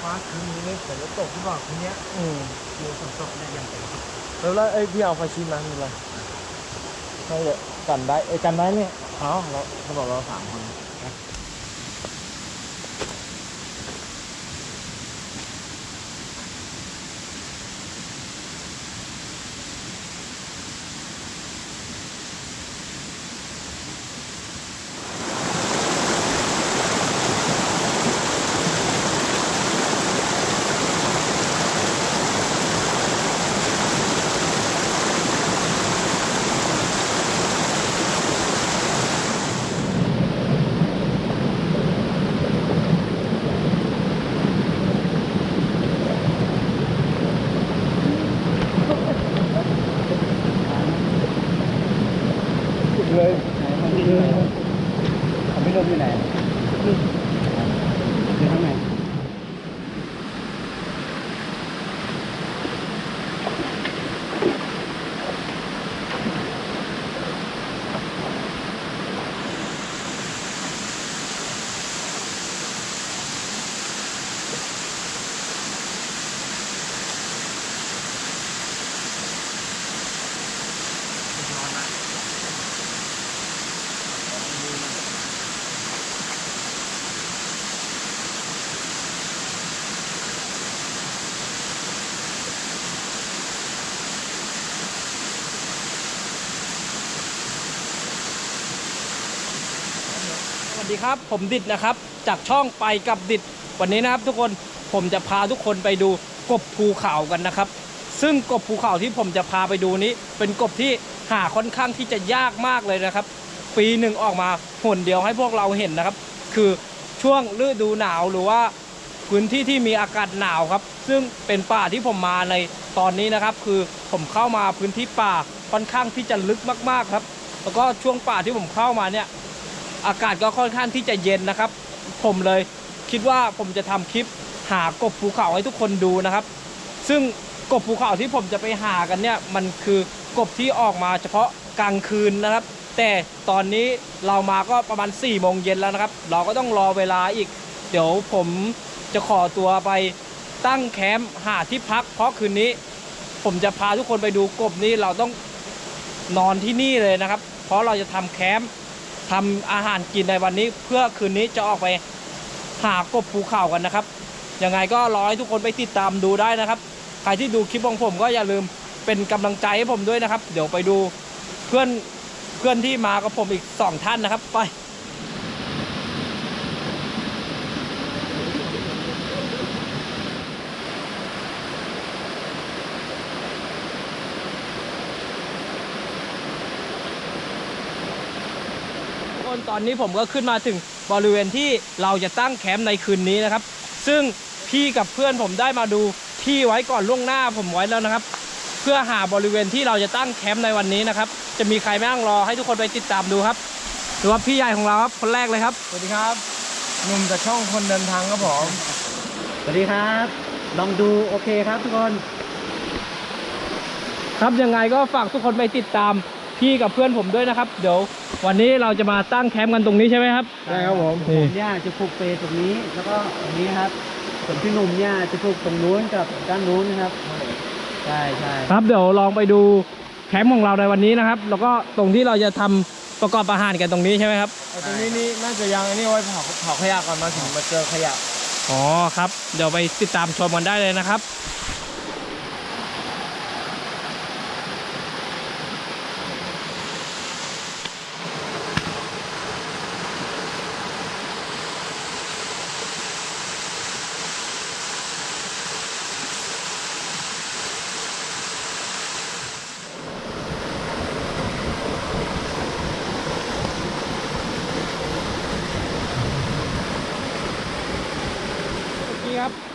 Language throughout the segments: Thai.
ฟ้าคืนนี้ฝนจะตกหรือเปล่าคืนเนี้ยอืมกลัวฝนตกเนี่ยยังเป็นแล้วแล้วไอ้ยพี่เอาไฟชิมมาเป็นไรไม่เลยกันได้ไอ้ยกันได้เนี่ยเอาเราเขาบอกเราสามคน ของพี่ลมอยู่ไหนอยู่ข้างไหน ดีครับ ผมดิดนะครับ จากช่องไปกับดิดวันนี้นะครับ ทุกคนผมจะพาทุกคนไปดูกบภูเขากันนะครับ ซึ่งกบภูเขาที่ผมจะพาไปดูนี้ เป็นกบที่หาค่อนข้างที่จะยากมากเลยนะครับ ปีหนึ่งออกมาหนเดียวให้พวกเราเห็นนะครับ คือช่วงฤดูหนาวหรือว่าพื้นที่ที่มีอากาศหนาวครับ ซึ่งเป็นป่าที่ผมมาในตอนนี้นะครับ คือผมเข้ามาพื้นที่ป่าค่อนข้างที่จะลึกมากๆครับ แล้วก็ช่วงป่าที่ผมเข้ามาเนี่ย อากาศก็ค่อนข้างที่จะเย็นนะครับ ผมเลยคิดว่าผมจะทำคลิปหากบภูเขาให้ทุกคนดูนะครับ ซึ่งกบภูเขาที่ผมจะไปหากันเนี่ยมันคือกบที่ออกมาเฉพาะกลางคืนนะครับ แต่ตอนนี้เรามาก็ประมาณ4ี่โมงเย็นแล้วนะครับ เราก็ต้องรอเวลาอีก เดี๋ยวผมจะขอตัวไปตั้งแคมป์หาที่พัก เพราะคืนนี้ผมจะพาทุกคนไปดูกบนี้เราต้องนอนที่นี่เลยนะครับ เพราะเราจะทำแคมป์ ทำอาหารกินในวันนี้ เพื่อคืนนี้จะออกไปหากบภูเขากันนะครับ ยังไงก็รอให้ทุกคนไปติดตามดูได้นะครับ ใครที่ดูคลิปของผมก็อย่าลืมเป็นกำลังใจให้ผมด้วยนะครับ เดี๋ยวไปดูเพื่อนเพื่อนที่มากับผมอีกสองท่านนะครับ ไป ทุกคนต อนนี้ผมก็ขึ้นมาถึงบริเวณที่เราจะตั้งแคมป์ในคืนนี้นะครับ ซึ่งพี่กับเพื่อนผมได้มาดูที่ไว้ก่อนล่วงหน้าผมไว้แล้วนะครับ เพื่อหาบริเวณที่เราจะตั้งแคมป์ในวันนี้นะครับ จะมีใครบ้างรอให้ทุกคนไปติดตามดูครับหรือว่าพี่ใหญ่ของเราครับคนแรกเลยครับสวัสดีครับหนุ่มจากช่องคนเดินทางครับผมสวัสดีครับ ลองดูโอเคครับทุกคน ครับยังไงก็ฝากทุกคนไปติดตาม พี่กับเพื่อนผมด้วยนะครับ เดี๋ยววันนี้เราจะมาตั้งแคมป์กันตรงนี้ใช่ไหมครับใช่ครับผมนี่เนี่ยจะปลูกเปรย์ตรงนี้ แล้วก็ตรงนี้ครับส่วนพี่หนุ่มเนี่ยจะปลูกตรงนู้นกับด้านนู้นนะครับใช่ใช่ครับเดี๋ยวลองไปดูแคมป์ของเราในวันนี้นะครับ แล้วก็ตรงที่เราจะทำประกอบอาหารกันตรงนี้ใช่ไหมครับไอ้ตรงนี้นี่น่าจะยังไอ้นี่ไว้เผาเผาขยะก่อนมาถึงมาเจอขยะอ๋อครับ เดี๋ยวไปติดตามชมกันได้เลยนะครับ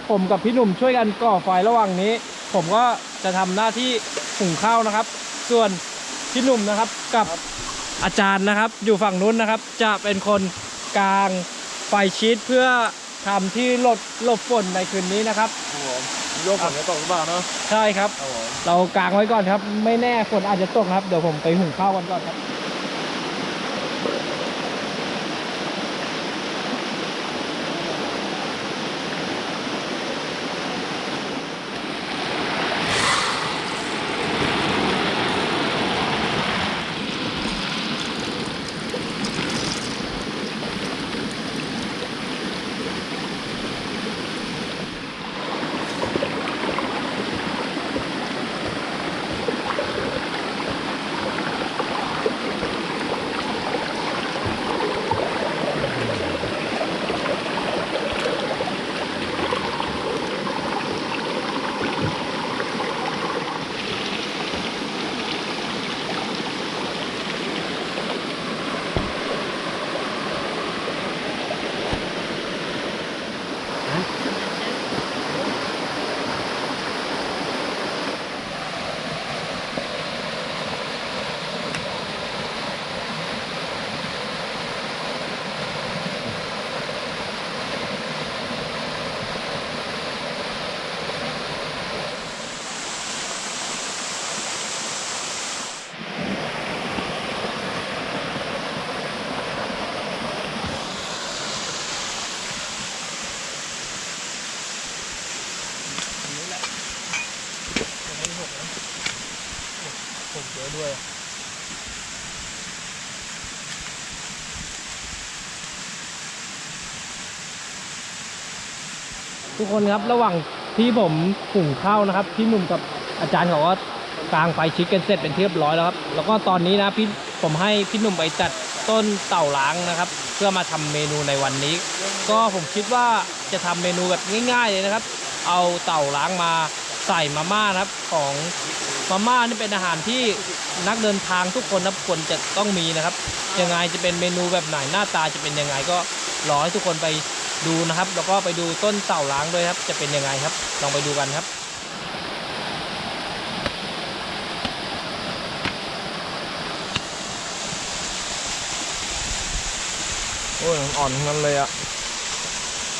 ผมกับพี่หนุ่มช่วยกันก่อไฟระหว่างนี้ ผมก็จะทำหน้าที่หุงข้าวนะครับ ส่วนพี่หนุ่มนะครับกับอาจารย์นะครับ อยู่ฝั่งนู้นนะครับ จะเป็นคนกลางไฟชีตเพื่อทำที่หลบหลบฝนในคืนนี้นะครับครับผมโยกฝนจะตกหรือเปล่าเนาะใช่ครับครับผมเรากางไว้ก่อนครับ ไม่แน่ฝนอาจจะตกครับเดี๋ยวผมไปหุงข้าวกันก่อนครับ ทุกคนครับ ระหว่างที่ผมหุงข้าวนะครับ พี่หนุ่มกับอาจารย์เขาก็กางไฟชิคกันเสร็จเป็นที่เรียบร้อยแล้วครับ แล้วก็ตอนนี้นะพี่ผมให้พี่หนุ่มไปจัดต้นเต่าล้างนะครับ เพื่อมาทำเมนูในวันนี้ ก็ผมคิดว่าจะทำเมนูแบบง่าย ๆ เลยนะครับ เอาเต่าล้างมาใส่มาม่านะครับของมาม่านี่เป็นอาหารที่นักเดินทางทุกคนนะครับควรจะต้องมีนะครับ ยังไงจะเป็นเมนูแบบไหนหน้าตาจะเป็นยังไงก็รอให้ทุกคนไป ดูนะครับ แล้วก็ไปดูต้นเต่าล้างด้วยครับ จะเป็นยังไงครับ ลองไปดูกันครับโอ้ยอ่อนทั้งนั้นเลยอะ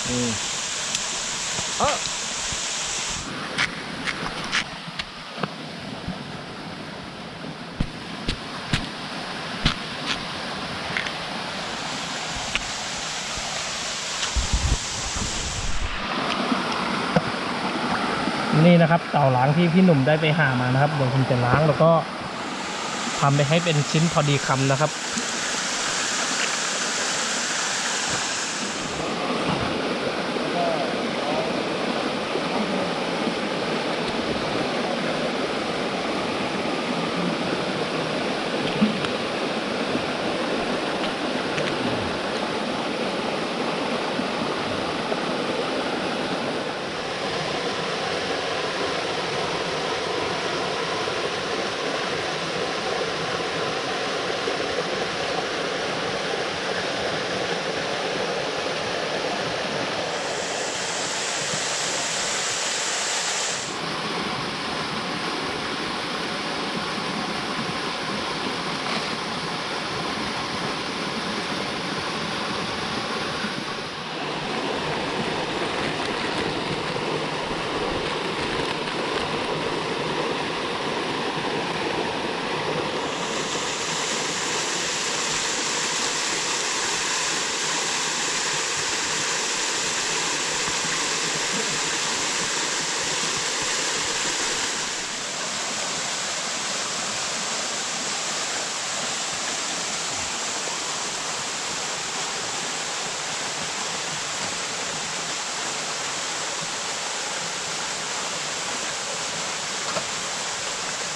อืมเออ นี่นะครับเต่าล้างที่พี่หนุ่มได้ไปหามานะครับเดี๋ยวผมจะล้างแล้วก็ทำไปให้เป็นชิ้นพอดีคำนะครับ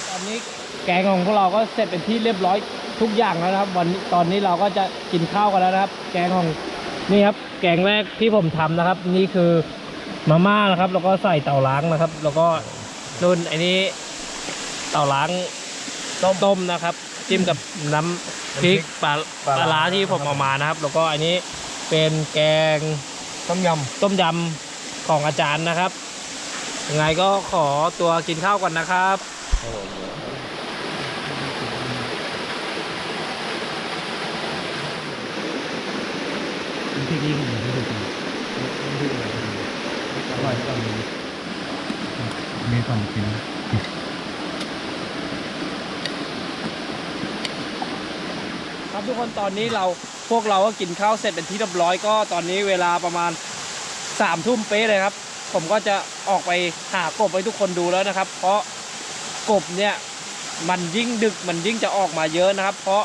ตอนนี้ แกงของพวกเราก็เสร็จเป็นที่เรียบร้อยทุกอย่างแล้วนะครับ วันนี้ตอนนี้เราก็จะกินข้าวกันแล้วนะครับ แกงของนี่ครับ แกงแรกที่ผมทำนะครับ นี่คือมาม่านะครับ แล้วก็ใส่เต่าล้างนะครับ แล้วก็นุ่นไอ้นี้เต่าล้างต้มต้มนะครับ จิ้มกับน้ำพริกปลาปลาร้าที่ผมเอามานะครับ แล้วก็อันนี้เป็นแกงต้มยต้มยำของอาจารย์นะครับยังไงก็ขอตัวกินข้าวก่อนนะครับ พริกนี่ผมไม่ถูกอร่อย กว่ามีความกินครับทุกคนตอนนี้เราพวกเราก็กินข้าวเสร็จเป็นที่เรียบร้อยก็ตอนนี้เวลาประมาณสามทุ่มเป๊ะเลยครับ ผมก็จะออกไปหากบให้ทุกคนดูแล้วนะครับ เพราะกบเนี่ยมันยิ่งดึกมันยิ่งจะออกมาเยอะนะครับ เพราะ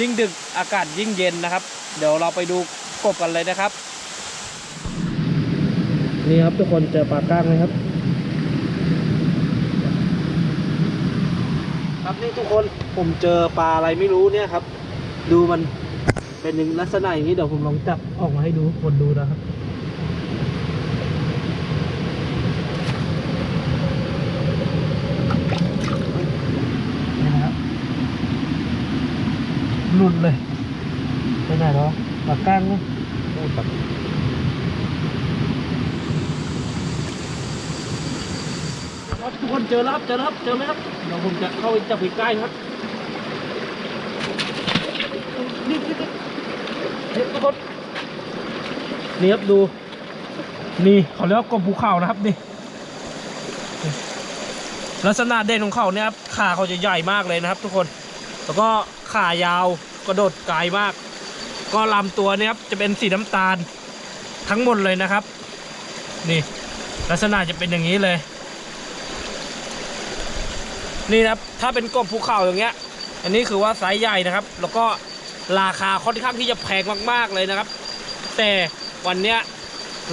ยิ่งดึกอากาศยิ่งเย็นนะครับ เดี๋ยวเราไปดูกบกันเลยนะครับ นี่ครับทุกคนเจอปลาก้างไหมครับ ครับนี่ทุกคนผมเจอปลาอะไรไม่รู้เนี่ยครับ ดูมันเป็นอย่างลักษณะอย่างนี้เดี๋ยวผมลองจับออกมาให้ดูคนดูนะครับนี่นะครับหลุดเลยไปไหนแล้วปากก้างนะครับ ทุกคนเจอแล้วครับเจอแล้วครับเจอไหมครับเดี๋ยวผมจะเข้าไปจับใกล้ครับนี่นี่นี่นี่ทุกคนนี่ครับดู นี่เขาเรียกว่ากบภูเขานะครับนี่นี่ลักษณะเด่นของเขาเนี่ยครับขาเขาจะใหญ่มากเลยนะครับ ทุกคน แล้วก็ขายาวกระโดดไกลมาก ก็ลำตัวเนี่ยครับจะเป็นสีน้ำตาลทั้งหมดเลยนะครับ นี่ ลักษณะจะเป็นอย่างนี้เลย นี่นะครับถ้าเป็นกบภูเขาอย่างเงี้ย อันนี้คือว่าไซส์ใหญ่นะครับ แล้วก็ราคาค่อนข้างที่จะแพงมากๆเลยนะครับ แต่วันเนี้ย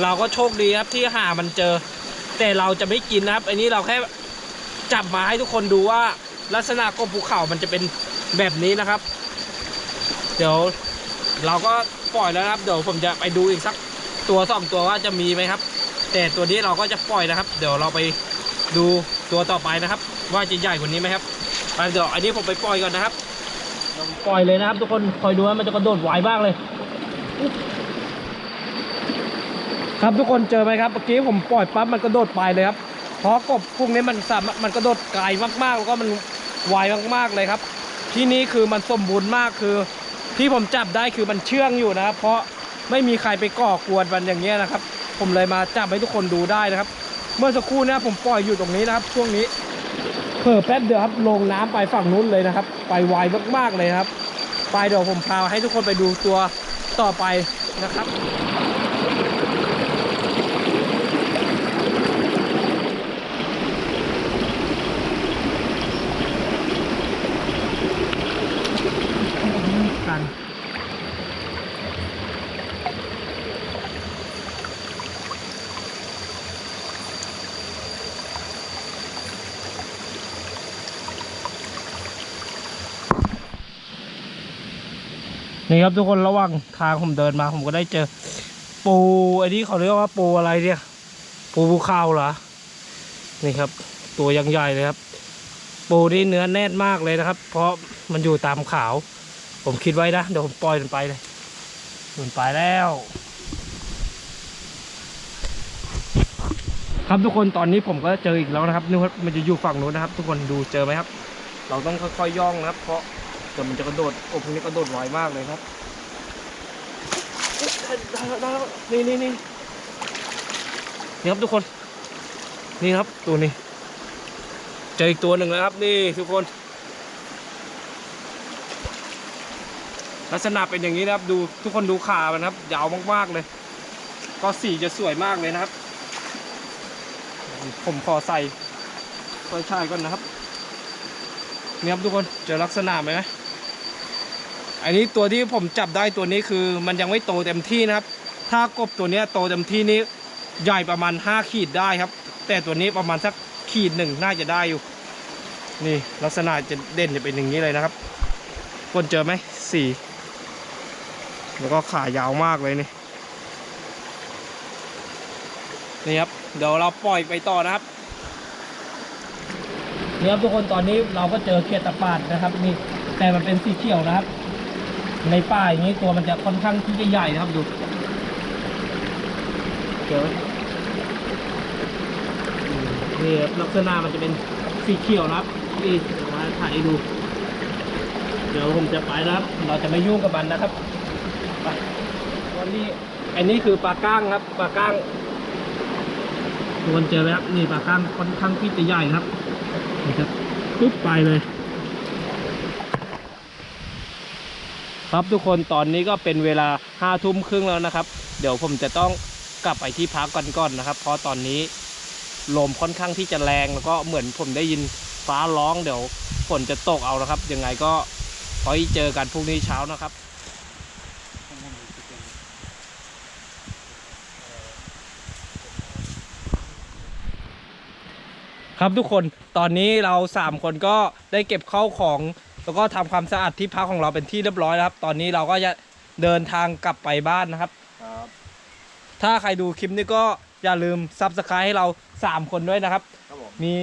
เราก็โชคดีครับที่หามันเจอ แต่เราจะไม่กินนะครับ อันนี้เราแค่จับมาให้ทุกคนดูว่าลักษณะกบภูเขามันจะเป็นแบบนี้นะครับ เดี๋ยวเราก็ปล่อยแล้วนะครับ เดี๋ยวผมจะไปดูอีกสักตัวสองตัวว่าจะมีไหมครับ แต่ตัวนี้เราก็จะปล่อยนะครับ เดี๋ยวเราไปดู ตัวต่อไปนะครับ ว่าจะใหญ่กว่านี้ไหมครับไปเดี๋ยวอันนี้ผมไปปล่อยก่อนนะครับปล่อยเลยนะครับ ทุกคนคอยดูว่ามันจะกระโดดไหวบ้างเลย ครับทุกคนเจอไหมครับเมื่อกี้ผมปล่อยปั๊บมันกระโดดไปเลยครับเพราะกบพวกนี้มันสามารถมันกระโดดไกลมากๆ แล้วก็มันไวมากๆเลยครับ ที่นี้คือมันสมบูรณ์มากคือ ที่ผมจับได้คือมันเชื่องอยู่นะครับ เพราะไม่มีใครไปก่อกวนมันอย่างเงี้ยนะครับ ผมเลยมาจับให้ทุกคนดูได้นะครับ เมื่อสักครู่นะผมปล่อยอยู่ตรงนี้นะครับ ช่วงนี้เพิ่แป๊บเดียวครับลงน้ำไปฝั่งนู้นเลยนะครับ ไปไวมากๆเลยครับ ไปเดี๋ยวผมพาให้ทุกคนไปดูตัวต่อไปนะครับ นี่ครับทุกคนระหว่างทางผมเดินมา ผมก็ได้เจอ ปูไอ้นี่เขาเรียกว่าปูอะไรเนี่ย ปูภูเขาเหรอนี่ครับ ตัวยังใหญ่เลยครับ ปูนี่เนื้อแน่นมากเลยนะครับ เพราะมันอยู่ตามขาว ผมคิดไว้นะเดี๋ยวผมปล่อยมันไปเลยมันไปแล้ว ครับทุกคนตอนนี้ผมก็เจออีกแล้วนะครับนี่ครับมันจะอยู่ฝั่งนู้นนะครับ ทุกคนดูเจอไหมครับ เราต้องค่อยๆย่องนะครับ เพราะ เดี๋ยวมันจะกระโดดโอ้พวกนี้กระโดดไวมากเลยครับได้แล้วได้แล้วนี่นี่นี่นี่ครับทุกคน นี่ครับตัวนี้เจออีกตัวหนึ่งแล้วครับนี่ทุกคน ลักษณะเป็นอย่างนี้นะครับ ดูทุกคนดูขามันครับ ยาวมากๆเลย ก็สีจะสวยมากเลยนะครับ ผมขอใส่ไฟฉายก่อนนะครับนี่ครับทุกคนเจอลักษณะไหมไหม อันนี้ตัวที่ผมจับได้ตัวนี้คือมันยังไม่โตเต็มที่นะครับ ถ้ากบตัวนี้โตเต็มที่นี้ใหญ่ประมาณ 5 ขีดได้ครับ แต่ตัวนี้ประมาณสักขีดหนึ่งน่าจะได้อยู่ นี่ลักษณะจะเด่นจะเป็นอย่างนี้เลยนะครับคนเจอไหมสี่แล้วก็ขายาวมากเลยนี่นี่ครับเดี๋ยวเราปล่อยไปต่อนะครับนี่ครับทุกคนตอนนี้เราก็เจอเขียดตะปาดนะครับนี่แต่มันเป็นสีเขียวนะครับ ในป่าอย่างนี้ตัวมันจะค่อนข้างที่จะใหญ่นะครับดูเจอไหมอืมนี่ลักษณะมันจะเป็นสีเขียวนะครับนี่มาถ่ายดู เดี๋ยวผมจะไปนะครับ เราจะไม่ยุ่งกับมันนะครับไปวันนี้อันนี้คือปลาก้างครับปลาก้างทุกคนเจอไหมครับนี่ปลาก้างค่อนข้างที่จะใหญ่นะครับนี่ครับปุ๊บไปเลย ครับทุกคนตอนนี้ก็เป็นเวลาห้าทุ่มครึ่งแล้วนะครับ เดี๋ยวผมจะต้องกลับไปที่พักก่อนก่อนนะครับ เพราะตอนนี้ลมค่อนข้างที่จะแรงแล้วก็เหมือนผมได้ยินฟ้าร้องเดี๋ยวฝนจะตกเอานะครับยังไงก็ขอให้เจอกันพรุ่งนี้เช้านะครับครับทุกคนตอนนี้เราสามคนก็ได้เก็บเข้าของ แล้วก็ทำความสะอาดที่พักของเราเป็นที่เรียบร้อยแล้วครับ ตอนนี้เราก็จะเดินทางกลับไปบ้านนะครับครับ ถ้าใครดูคลิปนี้ก็อย่าลืมซับสไครต์ให้เรา 3 คนด้วยนะครับ ครับผม มี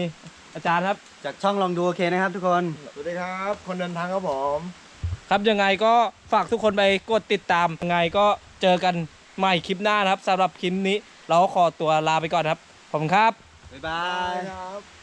อาจารย์ครับ จากช่องลองดูโอเคนะครับทุกคน สวัสดีครับ คนเดินทางครับผม ครับยังไงก็ฝากทุกคนไปกดติดตามยังไงก็เจอกันใหม่คลิปหน้านะครับสำหรับคลิปนี้ เราก็ขอตัวลาไปก่อนครับ ขอบคุณครับ บ๊ายบายครับ